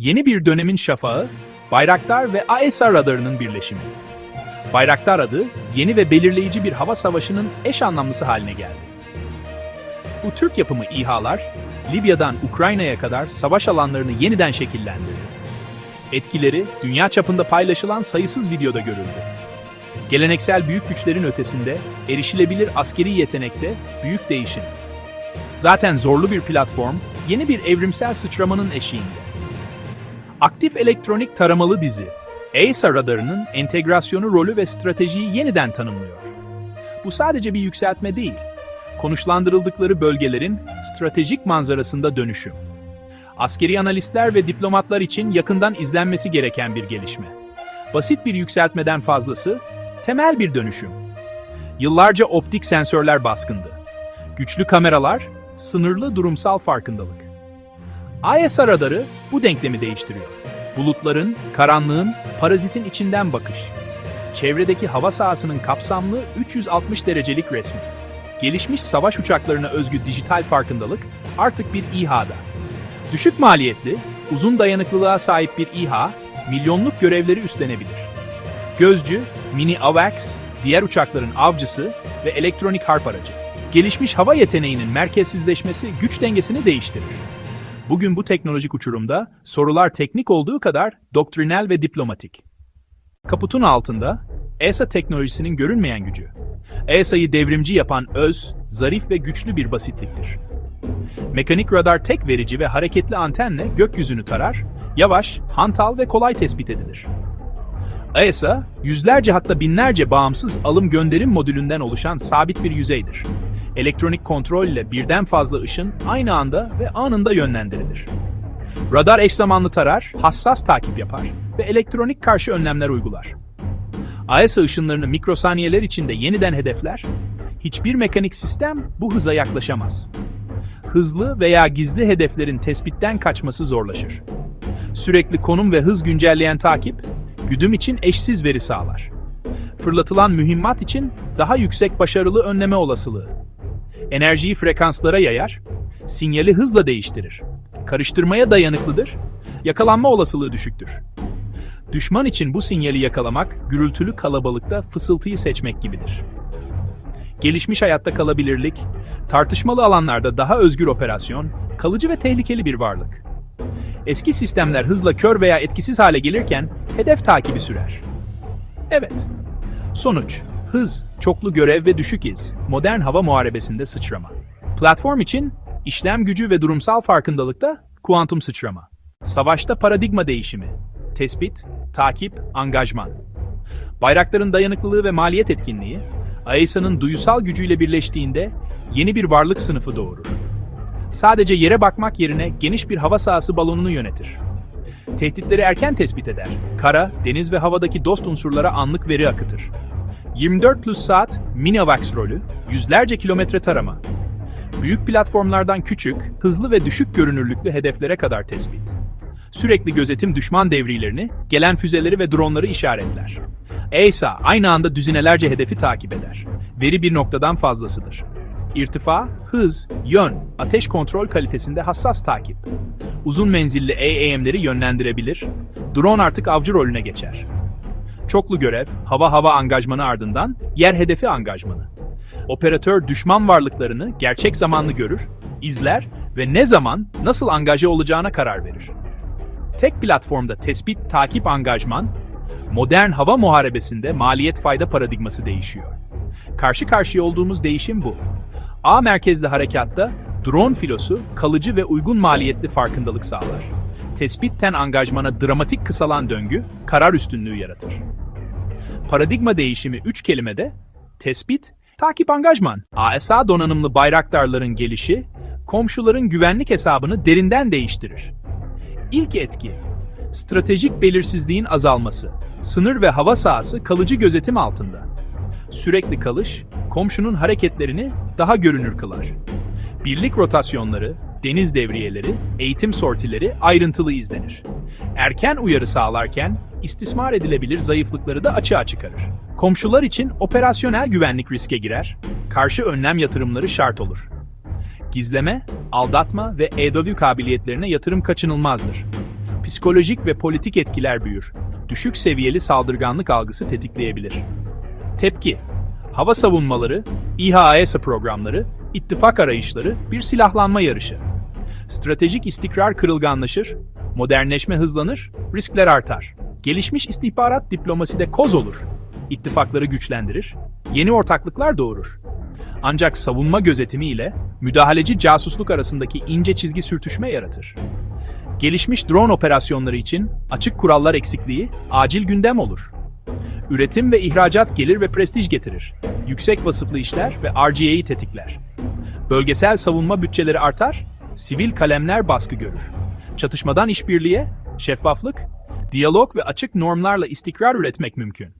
Yeni bir dönemin şafağı, Bayraktar ve AESA radarının birleşimi. Bayraktar adı, yeni ve belirleyici bir hava savaşının eş anlamlısı haline geldi. Bu Türk yapımı İHA'lar, Libya'dan Ukrayna'ya kadar savaş alanlarını yeniden şekillendirdi. Etkileri, dünya çapında paylaşılan sayısız videoda görüldü. Geleneksel büyük güçlerin ötesinde, erişilebilir askeri yetenekte büyük değişim. Zaten zorlu bir platform, yeni bir evrimsel sıçramanın eşiğinde. Aktif elektronik taramalı dizi, ESA radarının entegrasyonu rolü ve stratejiyi yeniden tanımlıyor. Bu sadece bir yükseltme değil, konuşlandırıldıkları bölgelerin stratejik manzarasında dönüşüm. Askeri analistler ve diplomatlar için yakından izlenmesi gereken bir gelişme. Basit bir yükseltmeden fazlası, temel bir dönüşüm. Yıllarca optik sensörler baskındı. Güçlü kameralar, sınırlı durumsal farkındalık. ISR radarı bu denklemi değiştiriyor. Bulutların, karanlığın, parazitin içinden bakış. Çevredeki hava sahasının kapsamlı 360 derecelik resmi. Gelişmiş savaş uçaklarına özgü dijital farkındalık artık bir İHA'da. Düşük maliyetli, uzun dayanıklılığa sahip bir İHA, milyonluk görevleri üstlenebilir. Gözcü, mini AWACS, diğer uçakların avcısı ve elektronik harp aracı. Gelişmiş hava yeteneğinin merkezsizleşmesi güç dengesini değiştirir. Bugün bu teknolojik uçurumda sorular teknik olduğu kadar doktrinal ve diplomatik. Kaputun altında ESA teknolojisinin görünmeyen gücü. ESA'yı devrimci yapan öz, zarif ve güçlü bir basitliktir. Mekanik radar tek verici ve hareketli antenle gökyüzünü tarar, yavaş, hantal ve kolay tespit edilir. ESA, yüzlerce hatta binlerce bağımsız alım gönderim modülünden oluşan sabit bir yüzeydir. Elektronik kontrol ile birden fazla ışın aynı anda ve anında yönlendirilir. Radar eş zamanlı tarar, hassas takip yapar ve elektronik karşı önlemler uygular. AESA ışınlarını mikrosaniyeler içinde yeniden hedefler, hiçbir mekanik sistem bu hıza yaklaşamaz. Hızlı veya gizli hedeflerin tespitten kaçması zorlaşır. Sürekli konum ve hız güncelleyen takip, güdüm için eşsiz veri sağlar. Fırlatılan mühimmat için daha yüksek başarılı önleme olasılığı. Enerjiyi frekanslara yayar, sinyali hızla değiştirir. Karıştırmaya dayanıklıdır, yakalanma olasılığı düşüktür. Düşman için bu sinyali yakalamak, gürültülü kalabalıkta fısıltıyı seçmek gibidir. Gelişmiş hayatta kalabilirlik, tartışmalı alanlarda daha özgür operasyon, kalıcı ve tehlikeli bir varlık. Eski sistemler hızla kör veya etkisiz hale gelirken hedef takibi sürer. Evet. Sonuç, hız, çoklu görev ve düşük iz, modern hava muharebesinde sıçrama. Platform için işlem gücü ve durumsal farkındalıkta kuantum sıçrama. Savaşta paradigma değişimi, tespit, takip, angajman. Bayrakların dayanıklılığı ve maliyet etkinliği, AESA'nın duyusal gücüyle birleştiğinde yeni bir varlık sınıfı doğurur. Sadece yere bakmak yerine geniş bir hava sahası balonunu yönetir. Tehditleri erken tespit eder. Kara, deniz ve havadaki dost unsurlara anlık veri akıtır. 24 plus saat Minivax rolü, yüzlerce kilometre tarama. Büyük platformlardan küçük, hızlı ve düşük görünürlüklü hedeflere kadar tespit. Sürekli gözetim düşman devrilerini, gelen füzeleri ve dronları işaretler. ESA aynı anda düzinelerce hedefi takip eder. Veri bir noktadan fazlasıdır. İrtifa, hız, yön, ateş kontrol kalitesinde hassas takip. Uzun menzilli AAM'leri yönlendirebilir, drone artık avcı rolüne geçer. Çoklu görev, hava-hava angajmanı ardından yer hedefi angajmanı. Operatör düşman varlıklarını gerçek zamanlı görür, izler ve ne zaman, nasıl angaje olacağına karar verir. Tek platformda tespit, takip, angajman, modern hava muharebesinde maliyet fayda paradigması değişiyor. Karşı karşıya olduğumuz değişim bu. A merkezli harekatta drone filosu kalıcı ve uygun maliyetli farkındalık sağlar. Tespitten angajmana dramatik kısalan döngü karar üstünlüğü yaratır. Paradigma değişimi üç kelimede tespit, takip angajman. ASA donanımlı bayraktarların gelişi, komşuların güvenlik hesabını derinden değiştirir. İlk etki, stratejik belirsizliğin azalması. Sınır ve hava sahası kalıcı gözetim altında. Sürekli kalış, komşunun hareketlerini daha görünür kılar. Birlik rotasyonları, deniz devriyeleri, eğitim sortileri ayrıntılı izlenir. Erken uyarı sağlarken istismar edilebilir zayıflıkları da açığa çıkarır. Komşular için operasyonel güvenlik riske girer, karşı önlem yatırımları şart olur. Gizleme, aldatma ve EW kabiliyetlerine yatırım kaçınılmazdır. psikolojik ve politik etkiler büyür. Düşük seviyeli saldırganlık algısı tetikleyebilir. Tepki Hava savunmaları, İHA-ESA programları, ittifak arayışları bir silahlanma yarışı. Stratejik istikrar kırılganlaşır, modernleşme hızlanır, riskler artar. Gelişmiş istihbarat diplomaside koz olur. İttifakları güçlendirir, yeni ortaklıklar doğurur. Ancak savunma gözetimi ile müdahaleci casusluk arasındaki ince çizgi sürtüşme yaratır. Gelişmiş drone operasyonları için açık kurallar eksikliği acil gündem olur. Üretim ve ihracat gelir ve prestij getirir. Yüksek vasıflı işler ve RGA'yı tetikler. Bölgesel savunma bütçeleri artar, sivil kalemler baskı görür. Çatışmadan işbirliğe, şeffaflık, diyalog ve açık normlarla istikrar üretmek mümkün.